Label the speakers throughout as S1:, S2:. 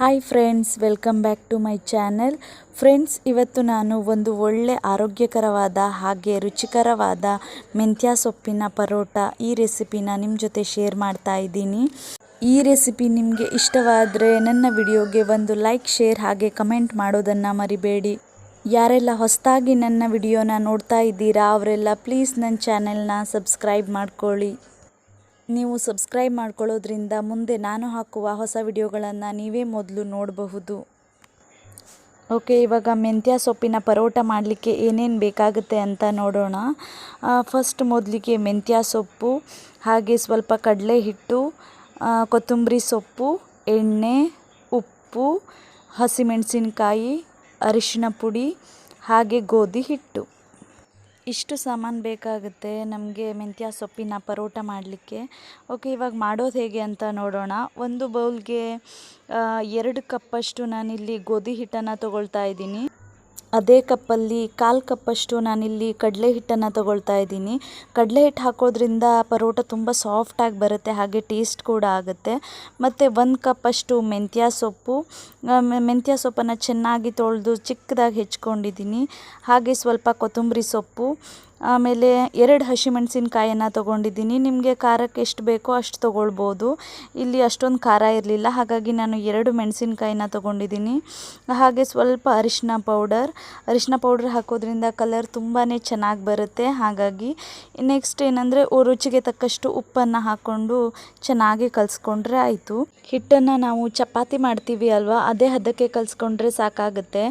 S1: Hi friends welcome back to my channel friends ಇವತ್ತು ನಾನು ಒಂದು ಒಳ್ಳೆ ಆರೋಗ್ಯಕರವಾದ ಹಾಗೆ ರುಚಿಕರವಾದ ಮೆಂತ್ಯ ಸೊಪ್ಪಿನ ಪರೋಟ ಈ ರೆಸಿಪಿನ ನಿಮ್ಮ ಜೊತೆ ಶೇರ್ ಮಾಡ್ತಾ ಇದ್ದೀನಿ. ಈ ರೆಸಿಪಿ ನಿಮಗೆ ಇಷ್ಟವಾದರೆ ನನ್ನ ವಿಡಿಯೋಗೆ ಒಂದು ಲೈಕ್ ಶೇರ್ ಹಾಗೆ ಕಮೆಂಟ್ ಮಾಡೋದನ್ನು ಮರಿಬೇಡಿ. ಯಾರೆಲ್ಲ ಹೊಸದಾಗಿ ನನ್ನ ವಿಡಿಯೋನ ನೋಡ್ತಾ ಇದ್ದೀರಾ, ಅವರೆಲ್ಲ ಪ್ಲೀಸ್ ನನ್ನ ಚಾನೆಲ್ನ ಸಬ್ಸ್ಕ್ರೈಬ್ ಮಾಡ್ಕೊಳ್ಳಿ. ನೀವು ಸಬ್ಸ್ಕ್ರೈಬ್ ಮಾಡ್ಕೊಳ್ಳೋದ್ರಿಂದ ಮುಂದೆ ನಾನು ಹಾಕುವ ಹೊಸ ವಿಡಿಯೋಗಳನ್ನು ನೀವೇ ಮೊದಲು ನೋಡಬಹುದು. ಓಕೆ, ಇವಾಗ ಮೆಂತ್ಯ ಸೊಪ್ಪಿನ ಪರೋಟ ಮಾಡಲಿಕ್ಕೆ ಏನೇನು ಬೇಕಾಗುತ್ತೆ ಅಂತ ನೋಡೋಣ. ಫಸ್ಟ್ ಮೊದಲಿಗೆ ಮೆಂತ್ಯ ಸೊಪ್ಪು, ಹಾಗೆ ಸ್ವಲ್ಪ ಕಡಲೆ ಹಿಟ್ಟು ಕೊತ್ತಂಬರಿ ಸೊಪ್ಪು, ಎಣ್ಣೆ, ಉಪ್ಪು, ಹಸಿಮೆಣಸಿನಕಾಯಿ ಅರಿಶಿನ ಪುಡಿ, ಹಾಗೆ ಗೋಧಿ ಹಿಟ್ಟು. ಇಷ್ಟು ಸಾಮಾನು ಬೇಕಾಗುತ್ತೆ, ನಮಗೆ ಮೆಂತ್ಯ ಸೊಪ್ಪಿನ ಪರೋಟ ಮಾಡಲಿಕ್ಕೆ. ಓಕೆ ಇವಾಗ ಮಾಡೋದು ಹೇಗೆ ಅಂತ ನೋಡೋಣ. ಒಂದು ಬೌಲ್ಗೆ ಎರಡು ಕಪ್ಪಷ್ಟು ನಾನಿಲ್ಲಿ ಗೋಧಿ ಹಿಟ್ಟನ್ನು ತೊಗೊಳ್ತಾ ಇದ್ದೀನಿ. ಅದೇ ಕಪ್ಪಲ್ಲಿ ಕಾಲು ಕಪ್ಪಷ್ಟು ನಾನಿಲ್ಲಿ ಕಡಲೆ ಹಿಟ್ಟನ್ನು ತಗೊಳ್ತಾ ಇದ್ದೀನಿ. ಕಡಲೆ ಹಿಟ್ಟು ಹಾಕೋದ್ರಿಂದ ಪರೋಟ ತುಂಬ ಸಾಫ್ಟಾಗಿ ಬರುತ್ತೆ, ಹಾಗೆ ಟೇಸ್ಟ್ ಕೂಡ ಆಗುತ್ತೆ. ಮತ್ತು ಒಂದು ಕಪ್ಪಷ್ಟು ಮೆಂತ್ಯ ಸೊಪ್ಪು. ಮೆಂತ್ಯ ಸೊಪ್ಪನ್ನು ಚೆನ್ನಾಗಿ ತೊಳೆದು ಚಿಕ್ಕದಾಗಿ ಹೆಚ್ಕೊಂಡಿದ್ದೀನಿ. ಹಾಗೆ ಸ್ವಲ್ಪ ಕೊತ್ತಂಬರಿ ಸೊಪ್ಪು. ಆಮೇಲೆ ಎರಡು ಹಸಿಮೆಣಸಿನ್ಕಾಯನ್ನು ತೊಗೊಂಡಿದ್ದೀನಿ. ನಿಮಗೆ ಖಾರಕ್ಕೆ ಎಷ್ಟು ಬೇಕೋ ಅಷ್ಟು ತೊಗೊಳ್ಬೋದು. ಇಲ್ಲಿ ಅಷ್ಟೊಂದು ಖಾರ ಇರಲಿಲ್ಲ, ಹಾಗಾಗಿ ನಾನು ಎರಡು ಮೆಣಸಿನ್ಕಾಯಿನ ತೊಗೊಂಡಿದ್ದೀನಿ. ಹಾಗೆ ಸ್ವಲ್ಪ ಅರಿಶಿನ ಪೌಡರ್. ಅರಿಶಿನ ಪೌಡರ್ ಹಾಕೋದ್ರಿಂದ ಕಲರ್ ತುಂಬಾ ಚೆನ್ನಾಗಿ ಬರುತ್ತೆ. ಹಾಗಾಗಿ ನೆಕ್ಸ್ಟ್ ಏನಂದರೆ ರುಚಿಗೆ ತಕ್ಕಷ್ಟು ಉಪ್ಪನ್ನು ಹಾಕ್ಕೊಂಡು ಚೆನ್ನಾಗಿ ಕಲಿಸ್ಕೊಂಡ್ರೆ ಆಯಿತು. ಹಿಟ್ಟನ್ನು ನಾವು ಚಪಾತಿ ಮಾಡ್ತೀವಿ ಅಲ್ವಾ, ಅದೇ ಹದಕ್ಕೆ ಕಲಿಸ್ಕೊಂಡ್ರೆ ಸಾಕಾಗುತ್ತೆ.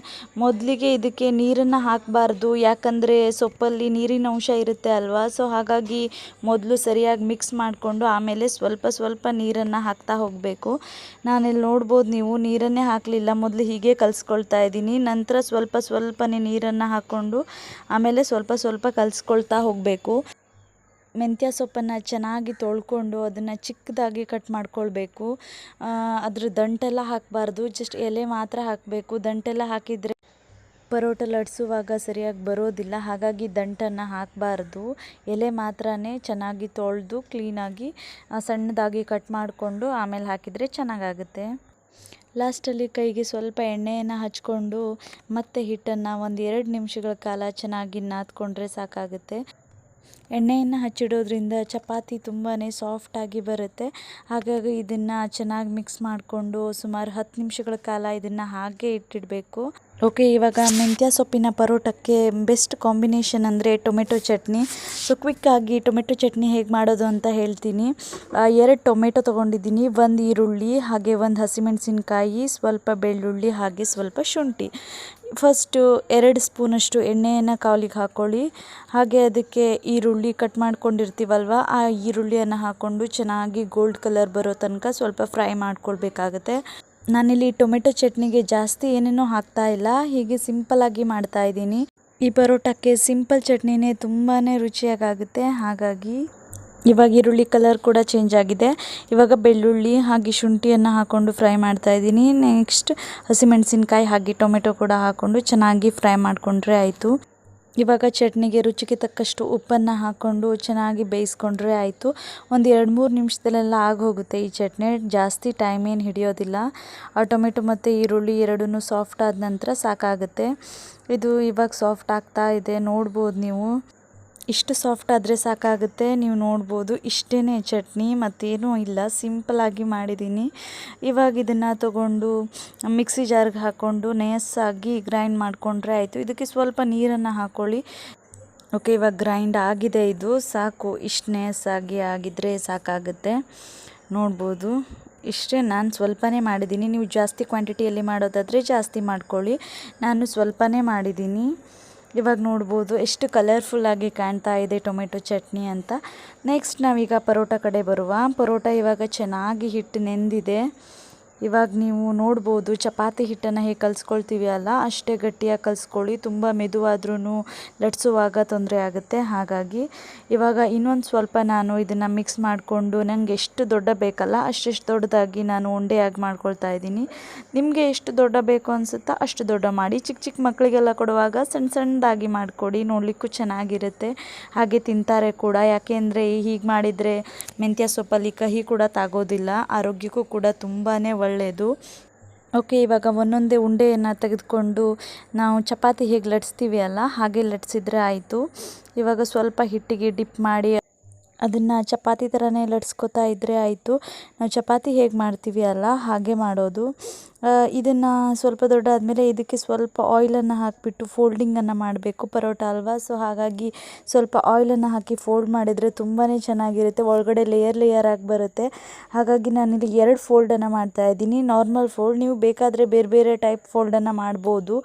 S1: ಮೊದಲಿಗೆ ಇದಕ್ಕೆ ನೀರನ್ನು ಹಾಕಬಾರ್ದು, ಯಾಕಂದರೆ ಸೊಪ್ಪಲ್ಲಿ ನೀರಿನ ಅಂಶ ಇರುತ್ತೆ ಅಲ್ವಾ? ಸೊ ಹಾಗಾಗಿ ಮೊದಲು ಸರಿಯಾಗಿ ಮಿಕ್ಸ್ ಮಾಡಿಕೊಂಡು ಆಮೇಲೆ ಸ್ವಲ್ಪ ಸ್ವಲ್ಪ ನೀರನ್ನು ಹಾಕ್ತಾ ಹೋಗಬೇಕು. ನಾನಿಲ್ಲಿ ನೋಡ್ಬೋದು ನೀವು, ನೀರನ್ನೇ ಹಾಕಲಿಲ್ಲ. ಮೊದಲು ಹೀಗೆ ಕಲಿಸ್ಕೊಳ್ತಾ ಇದ್ದೀನಿ. ನಂತರ ಸ್ವಲ್ಪ ಸ್ವಲ್ಪನೇ ನೀರನ್ನು ಹಾಕ್ಕೊಂಡು ಆಮೇಲೆ ಸ್ವಲ್ಪ ಸ್ವಲ್ಪ ಕಲಿಸ್ಕೊಳ್ತಾ ಹೋಗಬೇಕು. ಮೆಂತ್ಯ ಸೊಪ್ಪನ್ನು ಚೆನ್ನಾಗಿ ತೊಳ್ಕೊಂಡು ಅದನ್ನು ಚಿಕ್ಕದಾಗಿ ಕಟ್ ಮಾಡ್ಕೊಳ್ಬೇಕು. ಅದ್ರ ದಂಟೆಲ್ಲ ಹಾಕಬಾರ್ದು. ಜಸ್ಟ್ ಎಲೆ ಮಾತ್ರ ಹಾಕಬೇಕು. ದಂಟೆಲ್ಲ ಹಾಕಿದರೆ ಪರೋಟ ಲಟ್ಸುವಾಗ ಸರಿಯಾಗಿ ಬರೋದಿಲ್ಲ, ಹಾಗಾಗಿ ದಂಟನ್ನು ಹಾಕಬಾರ್ದು. ಎಲೆ ಮಾತ್ರ ಚೆನ್ನಾಗಿ ತೊಳೆದು ಕ್ಲೀನಾಗಿ ಸಣ್ಣದಾಗಿ ಕಟ್ ಮಾಡಿಕೊಂಡು ಆಮೇಲೆ ಹಾಕಿದರೆ ಚೆನ್ನಾಗಾಗುತ್ತೆ. ಲಾಸ್ಟಲ್ಲಿ ಕೈಗೆ ಸ್ವಲ್ಪ ಎಣ್ಣೆಯನ್ನು ಹಚ್ಕೊಂಡು ಮತ್ತೆ ಹಿಟ್ಟನ್ನು ಒಂದು ಎರಡು ನಿಮಿಷಗಳ ಕಾಲ ಚೆನ್ನಾಗಿ ನಾದ್ಕೊಂಡ್ರೆ ಸಾಕಾಗುತ್ತೆ. ಎಣ್ಣೆಯನ್ನು ಹಚ್ಚಿಡೋದ್ರಿಂದ ಚಪಾತಿ ತುಂಬಾ ಸಾಫ್ಟಾಗಿ ಬರುತ್ತೆ. ಹಾಗಾಗಿ ಇದನ್ನು ಚೆನ್ನಾಗಿ ಮಿಕ್ಸ್ ಮಾಡಿಕೊಂಡು ಸುಮಾರು ಹತ್ತು ನಿಮಿಷಗಳ ಕಾಲ ಇದನ್ನು ಹಾಗೆ ಇಟ್ಟಿಡಬೇಕು. ಓಕೆ, ಇವಾಗ ಮೆಂತ್ಯ ಸೊಪ್ಪಿನ ಪರೋಟಕ್ಕೆ ಬೆಸ್ಟ್ ಕಾಂಬಿನೇಷನ್ ಅಂದರೆ ಟೊಮೆಟೊ ಚಟ್ನಿ. ಸೊ ಕ್ವಿಕ್ಕಾಗಿ ಟೊಮೆಟೊ ಚಟ್ನಿ ಹೇಗೆ ಮಾಡೋದು ಅಂತ ಹೇಳ್ತೀನಿ. ಎರಡು ಟೊಮೆಟೊ ತೊಗೊಂಡಿದ್ದೀನಿ. ಒಂದು ಈರುಳ್ಳಿ, ಹಾಗೆ ಒಂದು ಹಸಿಮೆಣಸಿನ್ಕಾಯಿ, ಸ್ವಲ್ಪ ಬೆಳ್ಳುಳ್ಳಿ, ಹಾಗೆ ಸ್ವಲ್ಪ ಶುಂಠಿ. ಫಸ್ಟು ಎರಡು ಸ್ಪೂನಷ್ಟು ಎಣ್ಣೆಯನ್ನು ಕಾವಲಿಗೆ ಹಾಕ್ಕೊಳ್ಳಿ ಹಾಗೆ ಅದಕ್ಕೆ ಈರುಳ್ಳಿ ಕಟ್ ಮಾಡ್ಕೊಂಡಿರ್ತೀವಲ್ವ, ಆ ಈರುಳ್ಳಿಯನ್ನು ಹಾಕ್ಕೊಂಡು ಚೆನ್ನಾಗಿ ಗೋಲ್ಡ್ ಕಲರ್ ಬರೋ ತನಕ ಸ್ವಲ್ಪ ಫ್ರೈ ಮಾಡ್ಕೊಳ್ಬೇಕಾಗತ್ತೆ. ನಾನಿಲ್ಲಿ ಟೊಮೆಟೊ ಚಟ್ನಿಗೆ ಜಾಸ್ತಿ ಏನೇನೋ ಹಾಕ್ತಾ ಇಲ್ಲ, ಹೀಗೆ ಸಿಂಪಲ್ಲಾಗಿ ಮಾಡ್ತಾ ಇದ್ದೀನಿ. ಈ ಪರೋಟಕ್ಕೆ ಸಿಂಪಲ್ ಚಟ್ನಿನೇ ತುಂಬಾ ರುಚಿಯಾಗುತ್ತೆ ಹಾಗಾಗಿ ಇವಾಗ ಈರುಳ್ಳಿ ಕಲರ್ ಕೂಡ ಚೇಂಜ್ ಆಗಿದೆ. ಇವಾಗ ಬೆಳ್ಳುಳ್ಳಿ, ಹಾಗೆ ಶುಂಠಿಯನ್ನು ಹಾಕ್ಕೊಂಡು ಫ್ರೈ ಮಾಡ್ತಾ ಇದ್ದೀನಿ. ನೆಕ್ಸ್ಟ್ ಹಸಿಮೆಣಸಿನ್ಕಾಯಿ, ಹಾಗೆ ಟೊಮೆಟೊ ಕೂಡ ಹಾಕ್ಕೊಂಡು ಚೆನ್ನಾಗಿ ಫ್ರೈ ಮಾಡಿಕೊಂಡ್ರೆ ಆಯಿತು. ಇವಾಗ ಚಟ್ನಿಗೆ ರುಚಿಗೆ ತಕ್ಕಷ್ಟು ಉಪ್ಪನ್ನು ಹಾಕ್ಕೊಂಡು ಚೆನ್ನಾಗಿ ಬೇಯಿಸ್ಕೊಂಡ್ರೆ ಆಯಿತು. ಒಂದು ಎರಡು ಮೂರು ನಿಮಿಷದಲ್ಲೆಲ್ಲ ಆಗೋಗುತ್ತೆ ಈ ಚಟ್ನಿ. ಜಾಸ್ತಿ ಟೈಮ್ ಏನು ಹಿಡಿಯೋದಿಲ್ಲ. ಆ ಟೊಮೆಟೊ ಮತ್ತು ಈರುಳ್ಳಿ ಎರಡೂ ಸಾಫ್ಟ್ ಆದ ನಂತರ ಸಾಕಾಗುತ್ತೆ. ಇದು ಇವಾಗ ಸಾಫ್ಟ್ ಆಗ್ತಾ ಇದೆ. ನೋಡ್ಬೋದು ನೀವು. ಇಷ್ಟು ಸಾಫ್ಟ್ ಆದರೆ ಸಾಕಾಗುತ್ತೆ, ನೀವು ನೋಡ್ಬೋದು. ಇಷ್ಟೇ ಚಟ್ನಿ, ಮತ್ತೇನೂ ಇಲ್ಲ. ಸಿಂಪಲಾಗಿ ಮಾಡಿದ್ದೀನಿ ಇವಾಗ ಇದನ್ನು ತಗೊಂಡು, ಮಿಕ್ಸಿ ಜಾರ್ಗೆ ಹಾಕ್ಕೊಂಡು ನಯಸ್ಸಾಗಿ ಗ್ರೈಂಡ್ ಮಾಡಿಕೊಂಡ್ರೆ ಆಯಿತು. ಇದಕ್ಕೆ ಸ್ವಲ್ಪ ನೀರನ್ನು ಹಾಕ್ಕೊಳ್ಳಿ ಓಕೆ ಇವಾಗ ಗ್ರೈಂಡ್ ಆಗಿದೆ ಇದು. ಸಾಕು. ಇಷ್ಟು ನಯಸ್ಸಾಗಿ ಆಗಿದ್ರೆ ಸಾಕಾಗುತ್ತೆ. ನೋಡ್ಬೋದು. ಇಷ್ಟೇ ನಾನು ಸ್ವಲ್ಪನೇ ಮಾಡಿದ್ದೀನಿ ನೀವು ಜಾಸ್ತಿ ಕ್ವಾಂಟಿಟಿಯಲ್ಲಿ ಮಾಡೋದಾದರೆ ಜಾಸ್ತಿ ಮಾಡ್ಕೊಳ್ಳಿ. ನಾನು ಸ್ವಲ್ಪನೇ ಮಾಡಿದ್ದೀನಿ ಇವಾಗ ನೋಡ್ಬೋದು ಎಷ್ಟು ಕಲರ್ಫುಲ್ಲಾಗಿ ಕಾಣ್ತಾ ಇದೆ ಟೊಮೆಟೊ ಚಟ್ನಿ ಅಂತ. ನೆಕ್ಸ್ಟ್ ನಾವೀಗ ಪರೋಟ ಕಡೆ ಬರುವ. ಪರೋಟ ಇವಾಗ ಚೆನ್ನಾಗಿ ಹಿಟ್ಟು ನೆಂದಿದೆ. ಇವಾಗ ನೀವು ನೋಡ್ಬೋದು, ಚಪಾತಿ ಹಿಟ್ಟನ್ನು ಹೇಗೆ ಕಲಿಸ್ಕೊಳ್ತೀವಿ ಅಲ್ಲ, ಅಷ್ಟೇ ಗಟ್ಟಿಯಾಗಿ ಕಲಿಸ್ಕೊಳ್ಳಿ, ತುಂಬ ಮೆದುವಾದ್ರೂ ಲಟ್ಸುವಾಗ ತೊಂದರೆ ಆಗುತ್ತೆ. ಹಾಗಾಗಿ ಇವಾಗ ಇನ್ನೊಂದು ಸ್ವಲ್ಪ ನಾನು ಇದನ್ನು ಮಿಕ್ಸ್ ಮಾಡಿಕೊಂಡು ನನಗೆ ಎಷ್ಟು ದೊಡ್ಡ ಬೇಕಲ್ಲ, ಅಷ್ಟೆಷ್ಟು ದೊಡ್ಡದಾಗಿ ನಾನು ಉಂಡೆಯಾಗಿ ಮಾಡ್ಕೊಳ್ತಾ ಇದ್ದೀನಿ. ನಿಮಗೆ ಎಷ್ಟು ದೊಡ್ಡ ಬೇಕು ಅನಿಸುತ್ತಾ ಅಷ್ಟು ದೊಡ್ಡ ಮಾಡಿ ಚಿಕ್ಕ ಚಿಕ್ಕ ಮಕ್ಕಳಿಗೆಲ್ಲ ಕೊಡುವಾಗ ಸಣ್ಣ ಸಣ್ಣದಾಗಿ ಮಾಡಿಕೊಡಿ, ನೋಡಲಿಕ್ಕೂ ಚೆನ್ನಾಗಿರುತ್ತೆ. ಹಾಗೆ ತಿಂತಾರೆ ಕೂಡ, ಯಾಕೆಂದರೆ ಹೀಗೆ ಮಾಡಿದರೆ ಮೆಂತ್ಯ ಸೊಪ್ಪಲ್ಲಿ ಕಹಿ ಕೂಡ ತಾಗೋದಿಲ್ಲ, ಆರೋಗ್ಯಕ್ಕೂ ಕೂಡ ತುಂಬಾ ಒಳ್ಳೆಯದು ಓಕೆ ಇವಾಗ ಒಂದೊಂದೇ ಉಂಡೆಯನ್ನು ತೆಗೆದುಕೊಂಡು ನಾವು ಚಪಾತಿ ಹೇಗೆ ಲಟ್ಸ್ತೀವಿ ಅಲ್ಲ, ಹಾಗೆ ಲಟ್ಸಿದ್ರೆ ಆಯಿತು. ಇವಾಗ ಸ್ವಲ್ಪ ಹಿಟ್ಟಿಗೆ ಡಿಪ್ ಮಾಡಿ ಅದನ್ನು ಚಪಾತಿ ಥರನೇ ಲಟ್ಸ್ಕೊತಾ ಇದ್ದರೆ ಆಯಿತು. ನಾವು ಚಪಾತಿ ಹೇಗೆ ಮಾಡ್ತೀವಿ ಅಲ್ಲ, ಹಾಗೆ ಮಾಡೋದು. ಇದನ್ನು ಸ್ವಲ್ಪ ದೊಡ್ಡ ಆದಮೇಲೆ ಇದಕ್ಕೆ ಸ್ವಲ್ಪ ಆಯಿಲನ್ನು ಹಾಕಿಬಿಟ್ಟು ಫೋಲ್ಡಿಂಗನ್ನು ಮಾಡಬೇಕು. ಪರೋಟ ಅಲ್ವಾ? ಸೊ ಹಾಗಾಗಿ ಸ್ವಲ್ಪ ಆಯಿಲನ್ನು ಹಾಕಿ ಫೋಲ್ಡ್ ಮಾಡಿದರೆ ತುಂಬಾ ಚೆನ್ನಾಗಿರುತ್ತೆ. ಒಳಗಡೆ ಲೇಯರ್ ಲೇಯರ್ ಆಗಿ ಬರುತ್ತೆ. ಹಾಗಾಗಿ ನಾನಿಲ್ಲಿ ಎರಡು ಫೋಲ್ಡನ್ನು ಮಾಡ್ತಾ ಇದ್ದೀನಿ. ನಾರ್ಮಲ್ ಫೋಲ್ಡ್ ನೀವು ಬೇಕಾದರೆ ಬೇರೆ ಬೇರೆ ಟೈಪ್ ಫೋಲ್ಡನ್ನು ಮಾಡ್ಬೋದು.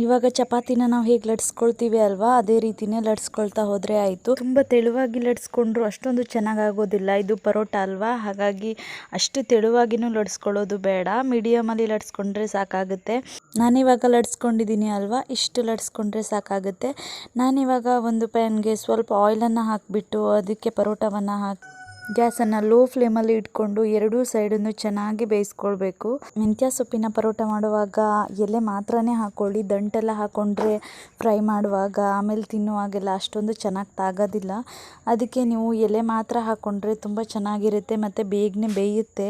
S1: ಇವಾಗ ಚಪಾತಿನ ನಾವು ಹೇಗೆ ಲಟ್ಸ್ಕೊಳ್ತೀವಿ ಅಲ್ವಾ? ಅದೇ ರೀತಿನೇ ಲಟ್ಸ್ಕೊಳ್ತಾ ಹೋದರೆ ಆಯಿತು. ತುಂಬ ತೆಳುವಾಗಿ ಲಟ್ಸ್ಕೊಂಡ್ರು ಅಷ್ಟೊಂದು ಚೆನ್ನಾಗಾಗೋದಿಲ್ಲ. ಇದು ಪರೋಟ ಅಲ್ವಾ? ಹಾಗಾಗಿ ಅಷ್ಟು ತೆಳುವಾಗಿನೂ ಲಟ್ಸ್ಕೊಳ್ಳೋದು ಬೇಡ. ಮೀಡಿಯಮಲ್ಲಿ ಲಟ್ಸ್ಕೊಂಡ್ರೆ ಸಾಕಾಗುತ್ತೆ. ನಾನಿವಾಗ ಲಟ್ಸ್ಕೊಂಡಿದ್ದೀನಿ ಅಲ್ವಾ? ಇಷ್ಟು ಲಟ್ಸ್ಕೊಂಡ್ರೆ ಸಾಕಾಗುತ್ತೆ. ನಾನಿವಾಗ ಒಂದು ಪ್ಯಾನ್ಗೆ ಸ್ವಲ್ಪ ಆಯಿಲನ್ನು ಹಾಕಿಬಿಟ್ಟು ಅದಕ್ಕೆ ಪರೋಟವನ್ನು ಹಾಕಿ ಗ್ಯಾಸನ್ನು ಲೋ ಫ್ಲೇಮಲ್ಲಿ ಇಟ್ಕೊಂಡು ಎರಡೂ ಸೈಡನ್ನು ಚೆನ್ನಾಗಿ ಬೇಯಿಸ್ಕೊಳ್ಬೇಕು. ಮೆಂತ್ಯ ಸೊಪ್ಪಿನ ಪರೋಟ ಮಾಡುವಾಗ ಎಲೆ ಮಾತ್ರನೇ ಹಾಕ್ಕೊಳ್ಳಿ. ದಂಟೆಲ್ಲ ಹಾಕ್ಕೊಂಡ್ರೆ ಫ್ರೈ ಮಾಡುವಾಗ, ಆಮೇಲೆ ತಿನ್ನುವಾಗೆಲ್ಲ ಅಷ್ಟೊಂದು ಚೆನ್ನಾಗಿ ತಾಗೋದಿಲ್ಲ. ಅದಕ್ಕೆ ನೀವು ಎಲೆ ಮಾತ್ರ ಹಾಕ್ಕೊಂಡ್ರೆ ತುಂಬ ಚೆನ್ನಾಗಿರುತ್ತೆ ಮತ್ತು ಬೇಗನೆ ಬೇಯುತ್ತೆ.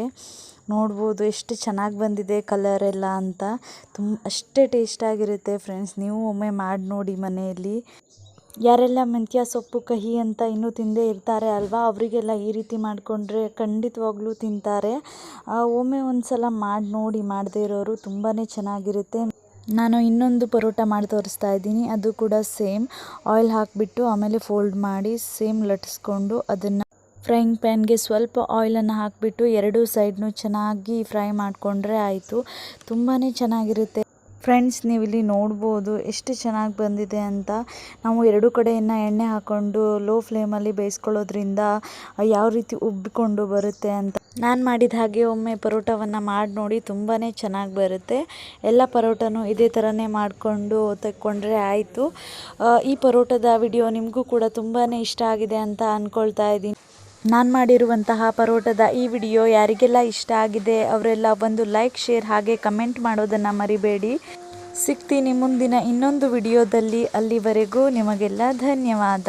S1: ನೋಡ್ಬೋದು ಎಷ್ಟು ಚೆನ್ನಾಗಿ ಬಂದಿದೆ ಕಲರ್ ಎಲ್ಲ ಅಂತ. ತುಂಬ ಅಷ್ಟೇ ಟೇಸ್ಟಾಗಿರುತ್ತೆ ಫ್ರೆಂಡ್ಸ್ ನೀವು ಒಮ್ಮೆ ಮಾಡಿ ನೋಡಿ ಮನೆಯಲ್ಲಿ. ಯಾರೆಲ್ಲ ಮೆಂತ್ಯ ಸೊಪ್ಪು, ಕಹಿ ಅಂತ ಇನ್ನೂ ತಿಂದೇ ಇರ್ತಾರೆ ಅಲ್ವಾ? ಅವರಿಗೆಲ್ಲ ಈ ರೀತಿ ಮಾಡಿಕೊಂಡ್ರೆ ಖಂಡಿತವಾಗ್ಲೂ ತಿಂತಾರೆ. ಒಮ್ಮೆ ಒಂದು ಸಲ ಮಾಡಿ, ನೋಡಿ ಮಾಡದೇ ಇರೋರು ತುಂಬಾ ಚೆನ್ನಾಗಿರುತ್ತೆ. ನಾನು ಇನ್ನೊಂದು ಪರೋಟ ಮಾಡಿ ತೋರಿಸ್ತಾ ಇದ್ದೀನಿ. ಅದು ಕೂಡ ಸೇಮ್. ಆಯಿಲ್ ಹಾಕಿಬಿಟ್ಟು ಆಮೇಲೆ ಫೋಲ್ಡ್ ಮಾಡಿ ಸೇಮ್ ಲಟ್ಸ್ಕೊಂಡು ಅದನ್ನು ಫ್ರೈಯಿಂಗ್ ಪ್ಯಾನ್ಗೆ ಸ್ವಲ್ಪ ಆಯಿಲನ್ನು ಹಾಕಿಬಿಟ್ಟು ಎರಡೂ ಸೈಡ್ನು ಚೆನ್ನಾಗಿ ಫ್ರೈ ಮಾಡಿಕೊಂಡ್ರೆ ಆಯಿತು. ತುಂಬಾ ಚೆನ್ನಾಗಿರುತ್ತೆ. ಫ್ರೆಂಡ್ಸ್ ನೀವು ಇಲ್ಲಿ ನೋಡ್ಬೋದು ಎಷ್ಟು ಚೆನ್ನಾಗಿ ಬಂದಿದೆ ಅಂತ. ನಾವು ಎರಡು ಕಡೆಯನ್ನು ಎಣ್ಣೆ ಹಾಕ್ಕೊಂಡು ಲೋ ಫ್ಲೇಮಲ್ಲಿ ಬೇಯಿಸ್ಕೊಳ್ಳೋದ್ರಿಂದ ಯಾವ ರೀತಿ ಉಬ್ಬಿಕೊಂಡು ಬರುತ್ತೆ ಅಂತ. ನಾನು ಮಾಡಿದ ಹಾಗೆ ಒಮ್ಮೆ ಪರೋಟವನ್ನು ಮಾಡಿ ನೋಡಿ ತುಂಬಾ ಚೆನ್ನಾಗಿ ಬರುತ್ತೆ. ಎಲ್ಲ ಪರೋಟನೂ ಇದೇ ಥರನೇ ಮಾಡಿಕೊಂಡು ತಕ್ಕೊಂಡ್ರೆ ಆಯಿತು. ಈ ಪರೋಟದ ವಿಡಿಯೋ ನಿಮಗೂ ಕೂಡ ತುಂಬಾ ಇಷ್ಟ ಆಗಿದೆ ಅಂತ ಅಂದ್ಕೊಳ್ತಾ ಇದ್ದೀನಿ. ನಾನು ಮಾಡಿರುವಂತಹ ಪರೋಟದ ಈ ವಿಡಿಯೋ ಯಾರಿಗೆಲ್ಲ ಇಷ್ಟ ಆಗಿದೆ ಅವರೆಲ್ಲ ಒಂದು ಲೈಕ್, ಶೇರ್ ಹಾಗೆ ಕಮೆಂಟ್ ಮಾಡೋದನ್ನು ಮರಿಬೇಡಿ. ಸಿಗ್ತೀನಿ ಮುಂದಿನ ಇನ್ನೊಂದು ವಿಡಿಯೋದಲ್ಲಿ. ಅಲ್ಲಿವರೆಗೂ ನಿಮಗೆಲ್ಲ ಧನ್ಯವಾದ.